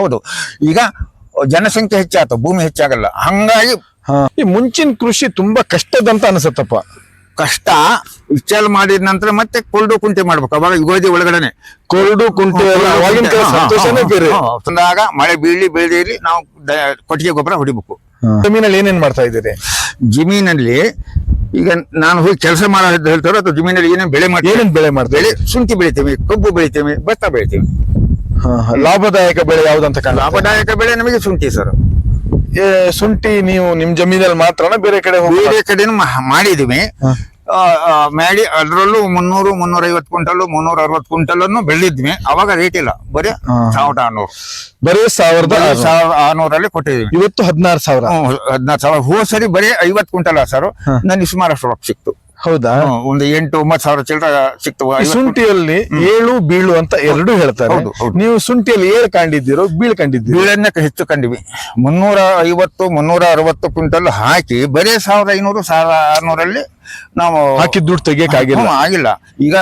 ಹೌದು. ಈಗ ಜನಸಂಖ್ಯೆ ಹೆಚ್ಚಾಯ್ತು ಭೂಮಿ ಹೆಚ್ಚಾಗಲ್ಲ. ಹಂಗಾಗಿ. ಈ ಮುಂಚಿನ ಕೃಷಿ ತುಂಬಾ ಕಷ್ಟದಂತ ಅನ್ಸತ್ತಪ್ಪ. ಕಷ್ಟ ವಿಚಾರ ಮಾಡಿದ ನಂತರ ಮತ್ತೆ ಕೊಲ್ಡು ಕುಂಟೆ ಮಾಡ್ಬೇಕು. ಅವಾಗ ಯುಗಾದಿ ಒಳಗಡೆನೆ. ಕೊರಡು ಕುಂಟೆ ತಂದಾಗ ಮಳೆ ಬೀಳಿ ಬೀಳಿ ನಾವು ಕೊಟ್ಟಿಗೆ ಗೊಬ್ಬರ ಹೊಡಿಬೇಕು. ಜಮೀನಲ್ಲಿ ಏನೇನ್ ಮಾಡ್ತಾ ಇದ್ದೀರಿ? ಜಮೀನಲ್ಲಿ ಈಗ ನಾನು ಹೋಗಿ ಕೆಲಸ ಮಾಡೋದು ಹೇಳ್ತಾರೋ ಅಥವಾ ಜಮೀನಲ್ಲಿ ಏನೇನು ಬೆಳೆ ಮಾಡ್ತೀವಿ? ಏನೇನು ಬೆಳೆ ಮಾಡ್ತೀವಿ? ಶುಂಠಿ ಬೆಳಿತೀವಿ ಕಬ್ಬು ಬೆಳಿತೀವಿ ಭತ್ತ ಬೆಳಿತೀವಿ. ಲಾಭದಾಯಕ ಬೆಳೆ ಯಾವ್ದಂತ ಲಾಭದಾಯಕ ಬೆಳೆ ನಮಗೆ ಶುಂಠಿ ಸರ್ ಶುಂಠಿ ನೀವು ನಿಮ್ ಜಮೀನಲ್ಲಿ ಮಾತ್ರ ಬೇರೆ ಕಡೆ ಹೋಗಿ ಬೇರೆ ಕಡೆನೂ ಮಾ- ಮಾಡಿದೀವಿ. ಆ, ಆ, ಮಾಡಿ ಅದರಲ್ಲೂ ಮುನ್ನೂರು ಮುನ್ನೂರ ಐವತ್ತು ಕ್ವಿಂಟಲ್ ಮುನ್ನೂರ ಅರವತ್ತು ಕ್ವಿಂಟಲ್ ಅನ್ನು ಬೆಳೆದಿದ್ವಿ. ಅವಾಗ ರೇಟ್ ಇಲ್ಲ. ಬರೀ ಹಾ. ಸಾವಿರದ ಆರ್ನೂರು. ಬರೀ ಸಾವಿರದ ಬರೀ ಆರ್ನೂರು. ಸಾವಿರದ ಆರ್ನೂರಲ್ಲಿ ಕೊಟ್ಟಿದೀವಿ. ಇವತ್ತು ಹದಿನಾರು ಸಾವಿರ. ಹದಿನಾರು ಸಾವಿರ. ಹೋದ ಸರಿ ಬರೀ ಐವತ್ತು ಕ್ವಿಂಟಲ್ ಸರ್ ನನಗೆ ಸುಮಾರು ಅಷ್ಟು ಸಿಕ್ತು. ಹೌದಾ? ಒಂದು ಎಂಟು ಒಂಬತ್ತು ಸಾವಿರ ಚಿಲ್ಲರ ಸಿಕ್ತು ಈ ಶುಂಠಿಯಲ್ಲಿ ಏಳು ಬೀಳು ಅಂತ ಎರಡು ಹೇಳ್ತಾರೆ. ನೀವು ಶುಂಠಿಯಲ್ಲಿ ಏಳು ಕಂಡಿದ್ದೀರೋ ಬೀಳು ಕಂಡಿದ್ದೀರಿ? ಬೀಳನ್ನ ಹೆಚ್ಚು ಕಂಡಿವಿ. ಮುನ್ನೂರ ಐವತ್ತು ಮುನ್ನೂರ ಅರವತ್ತು ಕ್ವಿಂಟಲ್ ಹಾಕಿ ಬರೀ ಸಾವಿರದ ಐನೂರು ಸಾವಿರದ ಆರ್ನೂರಲ್ಲಿ ನಾವು ಹಾಕಿ ದುಡ್ಡು ತೆಗಿಯಕ್ಕಾಗಿಲ್ಲ. ಆಗಿಲ್ಲ ಆಗಿಲ್ಲ. ಈಗ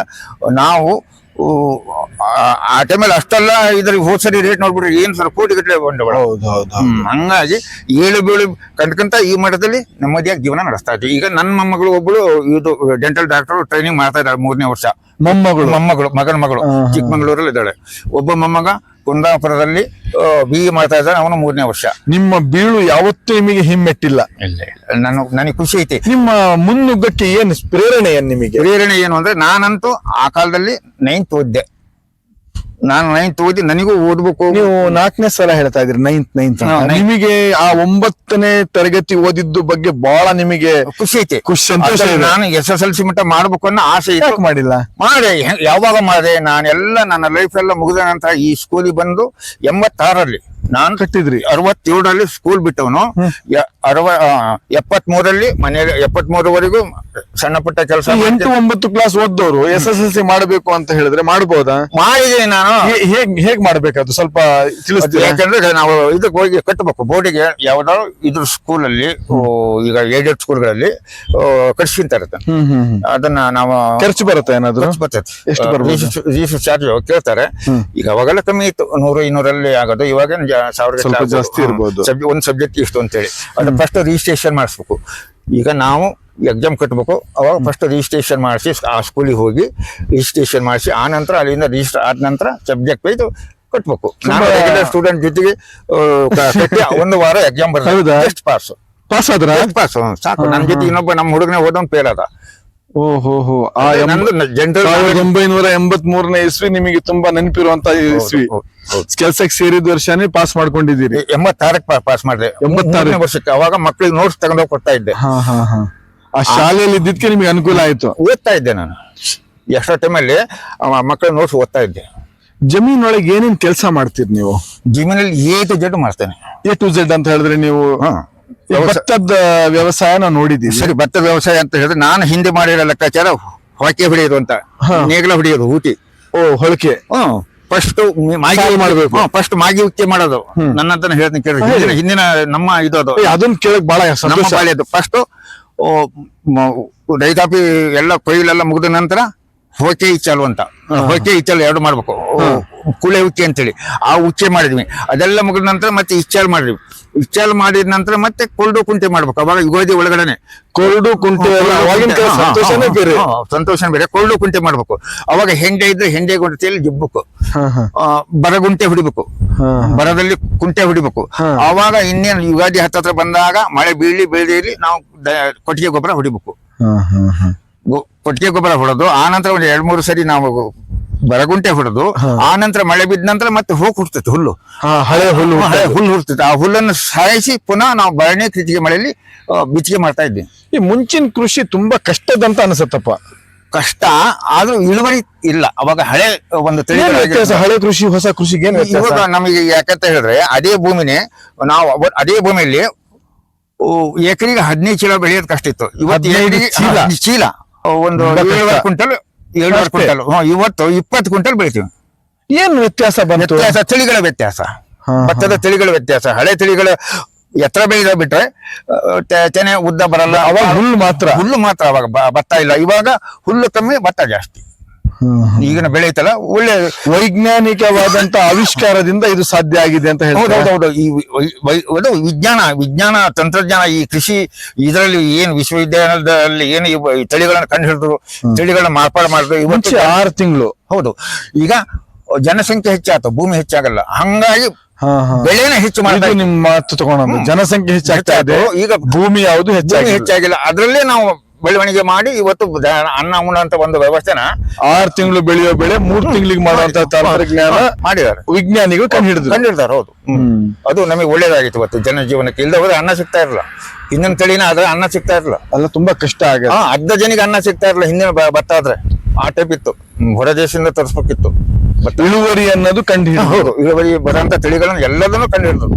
ನಾವು ಆ- ಟೈಮ್ ಟೈಮಲ್ಲಿ ಅಷ್ಟೆಲ್ಲ ಇದ್ರ ಹೋದ್ ಸರಿ ರೇಟ್ ನೋಡ್ಬಿಟ್ರೆ ಏನ್ ಸರ್ ಕೋಟಿ ಗಟ್ಟಲೆ ಬಂಡವಾಳ? ಹೌದು ಹೌದು ಹಂಗಾಗಿ ಏಳು ಬೀಳು ಕಂಡ್ಕಂತ ಈ ಮಠದಲ್ಲಿ ನೆಮ್ಮದಿಯಾಗಿ ಜೀವನ ನಡೆಸ್ತಾ ಇದ್ವಿ. ಈಗ ನನ್ನ ಮೊಮ್ಮಗಳು ಒಬ್ಬಳು ಇದು ಡೆಂಟಲ್ ಡಾಕ್ಟರ್ ಟ್ರೈನಿಂಗ್ ಮಾಡ್ತಾ ಇದ್ದಾಳೆ ಮೂರನೇ ವರ್ಷ. ಮೊಮ್ಮಗಳು? ಮೊಮ್ಮಗಳು ಮಗನ ಮಗಳು. ಚಿಕ್ಕಮಂಗ್ಳೂರಲ್ಲಿ ಇದ್ದಾಳೆ ಒಬ್ಬ ಮೊಮ್ಮಗ ಕುಂದಾಪುರದಲ್ಲಿ ಬಿ ಇ ಮಾಡ್ತಾ ಇದ್ದಾನೆ ಅವನು ಮೂರನೇ ವರ್ಷ. ನಿಮ್ಮ ಬೀಳು ಯಾವತ್ತೂ ನಿಮಗೆ ಹಿಮ್ಮೆಟ್ಟಿಲ್ಲ. ಇಲ್ಲ ನಾನು ನನಗೆ ಖುಷಿ ಐತಿ. ನಿಮ್ಮ ಮುನ್ನುಗ್ಗಕ್ಕೆ ಏನು ಪ್ರೇರಣೆ ಏನು ನಿಮಗೆ? ಪ್ರೇರಣೆ ಏನು ಅಂದ್ರೆ ನಾನಂತೂ ಆ ಕಾಲದಲ್ಲಿ ನೈನ್ತ್ ಓದ್ದೆ. ನಾನು ನೈನ್ತ್ ಓದಿ ನನಗೂ ಓದ್ಬೇಕು ನೀವು ನಾಲ್ಕನೇ ಸಲ ಹೇಳ್ತಾ ಇದ್ರಿ ನೈನ್ತ್ ನೈನ್ತ್. ನಿಮಗೆ ಆ ಒಂಬತ್ತನೇ ತರಗತಿ ಓದಿದ್ದು ಬಗ್ಗೆ ಬಹಳ ನಿಮಗೆ ಖುಷಿ ಐತೆ. ಖುಷಿ ಸಂತೋಷ ನಾನು ಎಸ್ ಎಸ್ ಎಲ್ ಸಿ ಮಟ್ಟ ಮಾಡ್ಬೇಕು ಅನ್ನೋ ಆಸೆ ಇತ್ತು. ಯಾಕೆ ಮಾಡಿಲ್ಲ? ಮಾಡಿ ಯಾವಾಗ ಮಾಡಿದೆ? ನಾನೆಲ್ಲ ನನ್ನ ಲೈಫ್ ಎಲ್ಲ ಮುಗಿದ ನಂತರ ಈ ಸ್ಕೂಲಿಗೆ ಬಂದು ಎಂಬತ್ತಾರರಲ್ಲಿ ನಾನು ಕಟ್ಟಿದ್ರಿ. ಅರವತ್ತೇಳರಲ್ಲಿ ಸ್ಕೂಲ್ ಬಿಟ್ಟವನು. ಅರವ ಎಪ್ಪತ್ ಮೂರಲ್ಲಿ ಮನೆಯಲ್ಲಿ ಎಪ್ಪತ್ ಮೂರವರೆಗೂ ಸಣ್ಣ ಪುಟ್ಟ ಕೆಲಸ ಎಂಟು ಒಂಬತ್ತು ಕ್ಲಾಸ್ ಓದ್ದವರು ಎಸ್ ಎಸ್ ಎಲ್ ಸಿ ಮಾಡಬೇಕು ಅಂತ ಹೇಳಿದ್ರೆ ಮಾಡ್ಬೋದಾ? ಮಾಡಿದೆ ನಾನು. ಹೇಗ್ ಹೇಗ್ ಮಾಡ್ಬೇಕದು ಸ್ವಲ್ಪ ತಿಳಿಸ್ತೀನಿ ಯಾಕಂದ್ರೆ ನಾವು ಇದಕ್ಕೆ ಹೋಗಿ ಕಟ್ಟಬೇಕು. ಬೋರ್ಡಿಗೆ ಯಾವ್ದಾದ್ರು ಇದ್ರ ಸ್ಕೂಲಲ್ಲಿ ಈಗ ಏಡೆಡ್ ಸ್ಕೂಲ್ಗಳಲ್ಲಿ ಕಟ್ಸ್ಕಿಂತ ಇರುತ್ತೆ. ಅದನ್ನ ನಾವು ಖರ್ಚು ಬರುತ್ತೆ ಏನಾದ್ರು? ಬರ್ತದೆ ಬರ್ತೈತೆ. ಎಷ್ಟು ಚಾರ್ಜ್ ಕೇಳ್ತಾರೆ. ಈಗ ಅವಾಗೆಲ್ಲ ಕಮ್ಮಿ ಇತ್ತು. ನೂರು ಇನ್ನೂರಲ್ಲಿ ಆಗೋದು. ಇವಾಗ ಸಾವಿರ ಜಾಸ್ತಿ ಇರ್ಬೋದು. ಒಂದ್ ಸಬ್ಜೆಕ್ಟ್ ಇಷ್ಟು ಅಂತೇಳಿ. ಅದು ಫಸ್ಟ್ ರಿಜಿಸ್ಟ್ರೇಷನ್ ಮಾಡಿಸ್ಬೇಕು. ಈಗ ನಾವು ಎಕ್ಸಾಮ್ ಕಟ್ಟಬೇಕು ಅವಾಗ ಫಸ್ಟ್ ರಿಜಿಸ್ಟ್ರೇಷನ್ ಮಾಡಿಸಿ ಆ ಸ್ಕೂಲಿಗೆ ಹೋಗಿ ರಿಜಿಸ್ಟ್ರೇಷನ್ ಮಾಡಿಸಿ ಆ ನಂತರ ಅಲ್ಲಿಂದ ರಿಜಿಸ್ಟರ್ ಆದ ನಂತರ ಸಬ್ಜೆಕ್ಟ್ ವೈಸ್ ಕಟ್ಟಬೇಕು ನಾನು ರೆಗ್ಯುಲರ್ ಸ್ಟೂಡೆಂಟ್ ಜೊತೆಗೆ ಕಟ್ಟಿ ಒಂದು ವಾರ ಎಕ್ಸಾಮ್ ಬರ್ತದೆ ಬರ್ತಾರೆ ಜಸ್ಟ್ ಪಾಸ್ ಪಾಸ್ ಆದ್ರೆ? ಪಾಸ್ ಸಾಕು. ನನ್ನ ಜೊತೆ ಇನ್ನೊಬ್ಬ ನಮ್ಮ ಹುಡುಗನೇ ಓದೋನ್ ಫೇಲ್ ಅದ ಓಹೋ ಹೋ ಆ ಸಾವಿರದ ಒಂಬೈನೂರ ಎಂಬತ್ ಮೂರನೇ ಇಸ್ವಿ ನಿಮಗೆ ತುಂಬಾ ನೆನಪಿರುವಂತ ಇಸ್ವಿ. ಕೆಲ್ಸಕ್ಕೆ ಸೇರಿದ ವರ್ಷನೇ ಪಾಸ್ ಮಾಡ್ಕೊಂಡಿದ್ದೀರಿ. ಎಂಬತ್ತಾರಕ್ಕೆ ಪಾಸ್ ಮಾಡಿದೆ. ಎಂಬತ್ತಾರನೇ ವರ್ಷಕ್ಕೆ. ಅವಾಗ ಮಕ್ಳಿಗೆ ನೋಟ್ಸ್ ತಗೊಂಡೋಗಿ ಕೊಡ್ತಾ ಇದ್ದೆ. ಆ ಶಾಲೆಯಲ್ಲಿ ಇದ್ದಿದ್ಕೆ ನಿಮಗೆ ಅನುಕೂಲ ಆಯ್ತು. ಓದ್ತಾ ಇದ್ದೆ ನಾನು. ಎಷ್ಟೋ ಟೈಮಲ್ಲಿ ಮಕ್ಕಳ ನೋಟ್ಸ್ ಓದ್ತಾ ಇದ್ದೆ. ಜಮೀನೊಳಗೆ ಏನೇನ್ ಕೆಲಸ ಮಾಡ್ತೀರಿ ನೀವು? ಜಮೀನಲ್ಲಿ ಎ ಟು ಜೆಡ್ ಮಾಡ್ತೇನೆ. ಎ ಟು ಝೆಡ್ ಅಂತ ಹೇಳಿದ್ರೆ ನೀವು ಭತ್ತದ ವ್ಯವಸಾಯ ನಾವು ನೋಡಿದ್ದೀವಿ ಸರಿ ಭತ್ತ ವ್ಯವಸಾಯ ಅಂತ ಹೇಳಿದ್ರೆ ನಾನು ಹಿಂದೆ ಮಾಡಿರೋ ಲೆಕ್ಕಾಚಾರ ಹೊಕೆ ಹೊಡೆಯೋದು ಅಂತ. ನೇಗಿಲ ಹೊಡೆಯೋದು ಊಟಿ. ಓ ಹೊಳಕೆ. ಹ್ಮ್ ಫಸ್ಟ್ ಮಾಗಿ ಮಾಡಬೇಕು. ಫಸ್ಟ್ ಮಾಗಿ ಉಕ್ಕಿ ಮಾಡೋದು. ನನ್ನ ಅಂತ ಹೇಳ್ತೀನಿ ಕೇಳಿದ್ರೆ ಹಿಂದಿನ ಹಿಂದಿನ ನಮ್ಮ ಇದು ಅದು. ಅದನ್ನ ಕೇಳಕ್ ಬಹಳ ನಮ್ಮ ಫಸ್ಟ್ ರೈತಾಪಿ ಎಲ್ಲ ಕೊಯ್ಲೆಲ್ಲ ಮುಗಿದ ನಂತರ ಹೊಕೆ ಇಚ್ಚಲು ಅಂತ. ಹೊಕೆ ಇಚ್ಚಲು ಎರಡು ಮಾಡ್ಬೇಕು. ಕುಳೆ ಉಚ್ಚೆ ಅಂತೇಳಿ. ಆ ಉಚ್ಚೆ ಮಾಡಿದ್ವಿ. ಅದೆಲ್ಲ ಮುಗಿದ ನಂತರ ಮತ್ತೆ ಇಚ್ಚಾಲ್ ಮಾಡಿದ್ವಿ. ಇಚ್ಚಾಲ್ ಮಾಡಿದ ನಂತರ ಮತ್ತೆ ಕೊಲ್ಡು ಕುಂಟೆ ಮಾಡ್ಬೇಕು. ಅವಾಗ ಯುಗಾದಿ ಒಳಗಡೆನೆ. ಕೊರಡು ಕುಂಟೆ ಸಂತೋಷನೇ ಬೇರೆ. ಕೊರ್ಡು ಕೊಲ್ಡು ಕುಂಟೆ ಮಾಡ್ಬೇಕು. ಅವಾಗ ಹೆಂಡೆ ಇದ್ರೆ ಹೆಂಡೆ ಗುಂಟೆಯಲ್ಲಿ. ಆ, ಬರಗುಂಟೆ ಹೊಡಿಬೇಕು. ಬರದಲ್ಲಿ ಕುಂಟೆ ಹೊಡಿಬೇಕು. ಅವಾಗ ಇನ್ನೇನು ಯುಗಾದಿ ಹತ್ತತ್ರ ಬಂದಾಗ ಮಳೆ ಬೀಳಿ ಬೀಳಿಲಿ ನಾವು ಕೊಟ್ಟಿಗೆ ಗೊಬ್ಬರ ಹೊಡಿಬೇಕು. ಕೊಟ್ಟಿಗೆ ಗೊಬ್ಬರ ಹೊಡೆದು. ಆ ನಂತರ ಒಂದು ಎರಡ್ ಮೂರು ಸರಿ ನಾವು ಬರಗುಂಟೆ ಹೊಡೆದು ಆ ನಂತರ ಮಳೆ ಬಿದ್ದ ನಂತರ ಮತ್ತೆ ಹೋಗಿ ಹುಡ್ತೈತೆ ಹುಲ್ಲು. ಹಳೆ ಹುಲ್ಲು ಹಳೆ ಹುಲ್ಲು ಹುಡ್ತೈತೆ ಆ ಹುಲ್ಲನ್ನು ಸಾಯಿಸಿ ಪುನಃ ನಾವು ಬರಣೆ ಕೃತಿಗೆ ಮಳೆಯಲ್ಲಿ ಬಿಚ್ಚಿಗೆ ಬಿತ್ತಿಗೆ ಮಾಡ್ತಾ ಇದ್ವಿ. ಈ ಮುಂಚಿನ ಕೃಷಿ ತುಂಬಾ ಕಷ್ಟದಂತ ಅನ್ಸತ್ತಪ್ಪ. ಕಷ್ಟ ಆದ್ರೂ ಇಳುವರಿ ಇಲ್ಲ. ಅವಾಗ ಹಳೆ ಒಂದು ತಳಿ ಹಳೆ ಕೃಷಿ ಹೊಸ ಕೃಷಿಗೆ ಇವಾಗ ನಮಗೆ ಯಾಕಂತ ಹೇಳಿದ್ರೆ ಅದೇ ಭೂಮಿನೇ ನಾವು ಅದೇ ಭೂಮಿಯಲ್ಲಿ ಎಕರೆಗೆ ಹದಿನೈದು ಚೀಲ ಬೆಳೆಯೋದು ಕಷ್ಟ ಇತ್ತು. ಇವತ್ತು ಚೀಲ? ಒಂದು ತುಂಬಾ ಏಳುವರೆ ಕ್ವಿಂಟಲ್ ಅಷ್ಟೇ. ಕ್ವಿಂಟಲ್. ಹ್ಮ್, ಇವತ್ತು ಇಪ್ಪತ್ತು ಕ್ವಿಂಟಲ್ ಬೆಳಿತೀವಿ. ಏನ್ ವ್ಯತ್ಯಾಸ ಬಂತು? ವ್ಯತ್ಯಾಸ ತಳಿಗಳ ವ್ಯತ್ಯಾಸ. ಭತ್ತದ ತಳಿಗಳ ವ್ಯತ್ಯಾಸ. ಹಳೆ ತಳಿಗಳ ಎತ್ತರ ಬೆಳೆದ ಬಿಟ್ರೆ ತೆನೆ ಉದ್ದ ಬರಲ್ಲ. ಅವಾಗ ಹುಲ್ಲು ಮಾತ್ರ. ಹುಲ್ಲು ಮಾತ್ರ ಅವಾಗ ಭತ್ತ ಇಲ್ಲ. ಇವಾಗ ಹುಲ್ಲು ಕಮ್ಮಿ ಭತ್ತ ಜಾಸ್ತಿ. ಈಗಿನ ಬೆಳೆ ಐತಲ್ಲ ಒಳ್ಳೆ ವೈಜ್ಞಾನಿಕವಾದಂತ ಆವಿಷ್ಕಾರದಿಂದ ಇದು ಸಾಧ್ಯ ಆಗಿದೆ ಅಂತ ಹೇಳ್ತಾರೆ? ಈ ವಿಜ್ಞಾನ ವಿಜ್ಞಾನ ತಂತ್ರಜ್ಞಾನ ಈ ಕೃಷಿ ಇದರಲ್ಲಿ ಏನು ವಿಶ್ವವಿದ್ಯಾಲಯದಲ್ಲಿ ಏನು ತಳಿಗಳನ್ನ ಕಂಡು ಹಿಡಿದ್ರು ತಳಿಗಳನ್ನ ಮಾರ್ಪಾಡು ಮಾಡಿದ್ರು ಇವತ್ತು ಆರು ತಿಂಗಳು. ಹೌದು. ಈಗ ಜನಸಂಖ್ಯೆ ಹೆಚ್ಚಾಯ್ತು ಭೂಮಿ ಹೆಚ್ಚಾಗಲ್ಲ. ಹಂಗಾಗಿ ಬೆಳೆನ ಹೆಚ್ಚು ಮಾಡಿದ್ರೆ ನಿಮ್ಮ ಮಾತು ತಗೊಂಡು ಜನಸಂಖ್ಯೆ ಹೆಚ್ಚಾಗ್ತಾ ಇದೆ ಈಗ ಭೂಮಿ ಯಾವುದು ಹೆಚ್ಚಾಗಿ ಹೆಚ್ಚಾಗಿಲ್ಲ. ಅದರಲ್ಲೇ ನಾವು ಬೆಳವಣಿಗೆ ಮಾಡಿ ಇವತ್ತು ಅನ್ನ ಉಣ್ಣ ಅಂತ ಒಂದು ವ್ಯವಸ್ಥೆನ ಆರು ತಿಂಗಳು ಬೆಳೆಯೋ ಬೆಳೆ ಮೂರ್ ತಿಂಗಳಿಗೆ ಮಾಡುವಂತ ತಂತ್ರಜ್ಞಾನ ಮಾಡಿದ್ದಾರೆ. ವಿಜ್ಞಾನಿಗಳು ಕಂಡು ಹಿಡಿದ್ರು ಕಂಡಿರ್ತಾರೆ ಹೌದು. ಹ್ಮ್. ಅದು ನಮಗೆ ಒಳ್ಳೇದಾಗಿತ್ತು ಇವತ್ತು ಜನಜೀವನಕ್ಕೆ. ಇಲ್ಲದೆ ಹೋದ್ರೆ ಅನ್ನ ಸಿಗ್ತಾ ಇರಲ್ಲ. ಹಿಂದಿನ ತಳಿನ ಆದ್ರೆ ಅನ್ನ ಸಿಗ್ತಾ ಇರಲ್ಲ. ಅಲ್ಲ ತುಂಬಾ ಕಷ್ಟ ಆಗ ಹಾ ಅರ್ಧ ಜನಿಗೆ ಅನ್ನ ಸಿಗ್ತಾ ಇರಲ್ಲ ಹಿಂದಿನ ಬ- ಭತ್ತ ಆದ್ರೆ ಆ ಟೈಪ್ ಇತ್ತು. ಹ್ಮ್, ಹೊರ ದೇಶದಿಂದ ತರಿಸ್ಬೇಕಿತ್ತು. ಭತ್ತ. ಇಳುವರಿ ಅನ್ನೋದು ಕಂಡು ಹಿಡಿದ್ರು ಹೌದು ಇಳುವರಿ ಬರೋಂತ ತಳಿಗಳನ್ನ ಎಲ್ಲದನ್ನು ಕಂಡು ಹಿಡಿದ್ರು